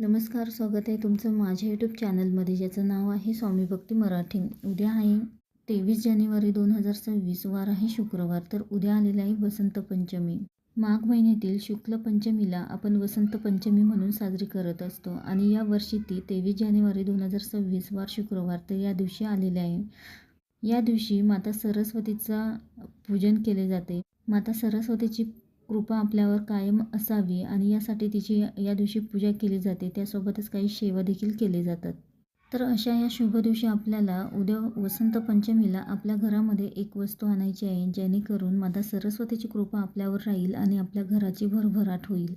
नमस्कार स्वागत आहे तुमचं माझ्या यूट्यूब चॅनलमध्ये ज्याचं नाव आहे स्वामी भक्ती मराठी. उद्या आहे तेवीस जानेवारी दोन हजार सव्वीस वार आहे शुक्रवार तर उद्या आलेला आहे वसंत पंचमी. माघ महिन्यातील शुक्ल पंचमीला आपण वसंत पंचमी म्हणून साजरी करत असतो आणि या वर्षी ती तेवीस जानेवारी दोन हजार सव्वीस वार शुक्रवार तर या दिवशी आलेले आहे. या दिवशी माता सरस्वतीचा पूजन केले जाते. माता सरस्वतीची कृपा आपल्यावर कायम असावी आणि यासाठी तिची या दिवशी पूजा केली जाते. त्यासोबतच काही सेवा देखील केले जातात. तर अशा या शुभ दिवशी आपल्याला उद्या वसंत पंचमीला आपल्या घरामध्ये एक वस्तू आणायची आहे जेणेकरून माता सरस्वतीची कृपा आपल्यावर राहील आणि आपल्या घराची भरभराट होईल.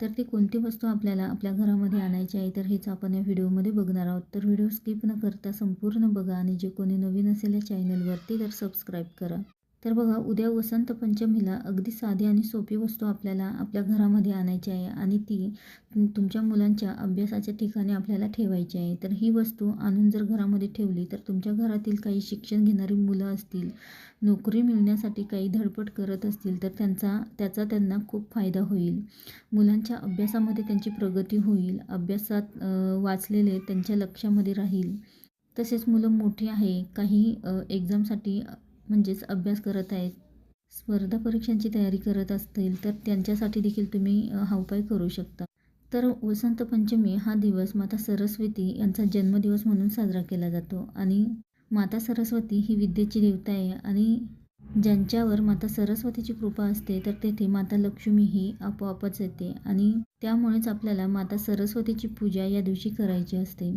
तर ती कोणती वस्तू आपल्याला आपल्या घरामध्ये आणायची आहे तर हेच आपण या व्हिडिओमध्ये बघणार आहोत. तर व्हिडिओ स्किप न करता संपूर्ण बघा आणि जे कोणी नवीन असेल या चॅनलवरती तर सबस्क्राईब करा. तर बघा उद्या वसंत पंचमीला अगदी साधी आणि सोपी वस्तू आपल्याला आपल्या घरामध्ये आणायची आहे आणि ती तुमच्या मुलांच्या अभ्यासाच्या ठिकाणी आपल्याला ठेवायची आहे. तर ही वस्तू आणून जर घरामध्ये ठेवली तर तुमच्या घरातील काही शिक्षण घेणारी मुलं असतील नोकरी मिळण्यासाठी काही धडपड करत असतील तर त्यांचा त्याचा त्यांना खूप फायदा होईल. मुलांच्या अभ्यासामध्ये त्यांची प्रगती होईल अभ्यासात वाचलेले त्यांच्या लक्षामध्ये राहील. तसेच मुलं मोठी आहे काही एक्झामसाठी म्हणजेच अभ्यास करत आहेत स्पर्धा परीक्षांची तयारी करत असतील तर त्यांच्यासाठी देखील तुम्ही हा उपाय करू शकता. तर वसंत पंचमी हा दिवस माता सरस्वती यांचा जन्मदिवस म्हणून साजरा केला जातो आणि माता सरस्वती ही विद्येची देवता आहे आणि ज्यांच्यावर माता सरस्वतीची कृपा असते तर तेथे माता लक्ष्मी ही आपोआपच येते आणि त्यामुळेच आपल्याला माता सरस्वतीची पूजा या दिवशी करायची असते.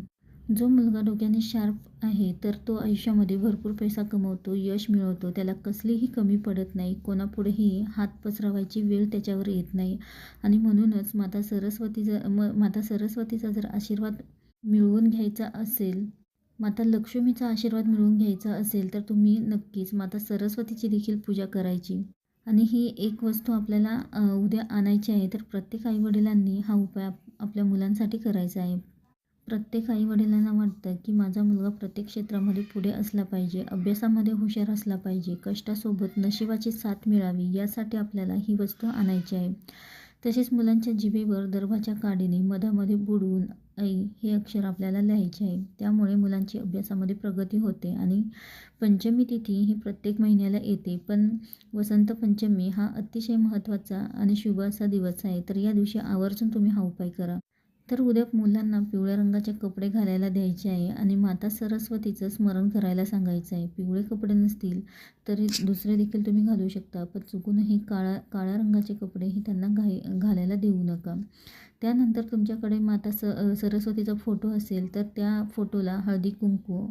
जो मुलगा डोक्याने शार्प आहे तर तो आयुष्यामध्ये भरपूर पैसा कमवतो यश मिळवतो. त्याला कसलीही कमी पडत नाही. कोणापुढेही हात पसरवायची वेळ त्याच्यावर येत नाही. आणि म्हणूनच माता सरस्वती जर म माता सरस्वतीचा जर आशीर्वाद मिळवून घ्यायचा असेल माता लक्ष्मीचा आशीर्वाद मिळवून घ्यायचा असेल तर तुम्ही नक्कीच माता सरस्वतीची देखील पूजा करायची. आणि ही एक वस्तू आपल्याला उद्या आणायची आहे तर प्रत्येक आईवडिलांनी हा उपाय आपल्या मुलांसाठी करायचा आहे. प्रत्येक आईवडिलांना वाटतं की माझा मुलगा प्रत्येक क्षेत्रामध्ये पुढे असला पाहिजे अभ्यासामध्ये हुशार असला पाहिजे कष्टासोबत नशिबाची साथ मिळावी यासाठी आपल्याला ही वस्तू आणायची आहे. तसेच मुलांच्या जिभेवर दर्भाच्या काडीने मधामध्ये बुडवून ऐ हे अक्षर आपल्याला लिहायचे आहे. त्यामुळे मुलांची अभ्यासामध्ये प्रगती होते आणि पंचमी तिथी ही प्रत्येक महिन्याला येते. पण वसंत पंचमी हा अतिशय महत्त्वाचा आणि शुभ असा दिवस आहे. तर या दिवशी आवर्जून तुम्ही हा उपाय करा. तर उद्या मुलांना पिवळ्या रंगाचे कपडे घालायला द्यायचे आहे आणि माता सरस्वतीचं स्मरण करायला सांगायचं आहे. पिवळे कपडे नसतील तरी दुसरे देखील तुम्ही घालू शकता पण चुकूनही काळा काळ्या रंगाचे कपडेही त्यांना घाई घालायला देऊ नका. त्यानंतर तुमच्याकडे माता स सरस्वतीचा फोटो असेल तर त्या फोटोला हळदी कुंकू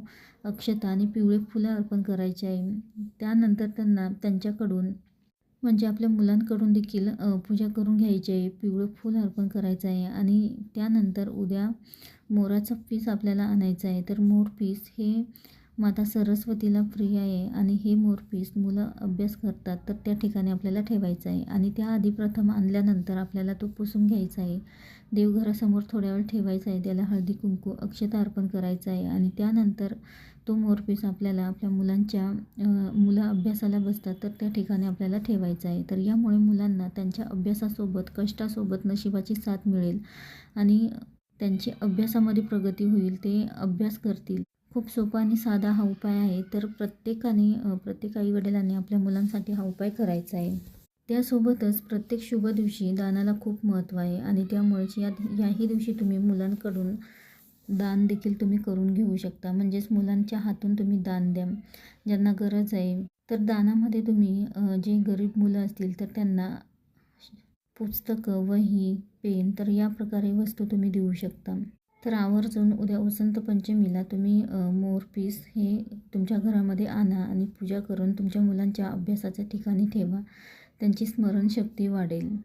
अक्षता आणि पिवळे फुलं अर्पण करायचे आहे. त्यानंतर त्यांना त्यांच्याकडून म्हणजे आपल्या मुलांकडून देखील पूजा करून घ्यायची आहे पिवळं फूल अर्पण करायचं आहे आणि त्यानंतर उद्या मोराचा पीस आपल्याला आणायचा आहे. तर मोर पीस हे माता सरस्वतीला प्रिय आहे आणि हे मोरपीस मुलं अभ्यास करतात तर त्या ठिकाणी आपल्याला ठेवायचं आहे. आणि त्याआधी प्रथम आणल्यानंतर आपल्याला तो पुसून घ्यायचा आहे. देवघरासमोर थोड्या वेळ ठेवायचा आहे त्याला हळदी कुंकू अक्षता अर्पण करायचं आहे आणि त्यानंतर तो मोरपीस आपल्याला आपल्या मुलांच्या मुलं अभ्यासाला बसतात तर त्या ठिकाणी आपल्याला ठेवायचा आहे. तर यामुळे मुलांना त्यांच्या अभ्यासासोबत कष्टासोबत नशिबाची साथ मिळेल आणि त्यांची अभ्यासामध्ये प्रगती होईल ते अभ्यास करतील. खूप सोपा आणि साधा हा उपाय आहे. तर प्रत्येकाने प्रत्येक आईवडिलांनी आपल्या मुलांसाठी हा उपाय करायचा आहे. त्यासोबतच प्रत्येक शुभ दिवशी दानाला खूप महत्त्व आहे आणि त्यामुळेच या याही दिवशी तुम्ही मुलांकडून दान देखील तुम्ही करून घेऊ शकता. म्हणजेच मुलांच्या हातून तुम्ही दान द्या ज्यांना गरज आहे. तर दानामध्ये तुम्ही जे गरीब मुलं असतील तर त्यांना पुस्तकं वही पेन तर या प्रकारे वस्तू तुम्ही देऊ शकता. तर आवर्जून उद्या वसंत पंचमीला तुम्ही मोरपीस हे तुमच्या घरामध्ये आणा आणि पूजा करून तुमच्या मुलांच्या अभ्यासाच्या ठिकाणी ठेवा. त्यांची स्मरणशक्ती वाढेल.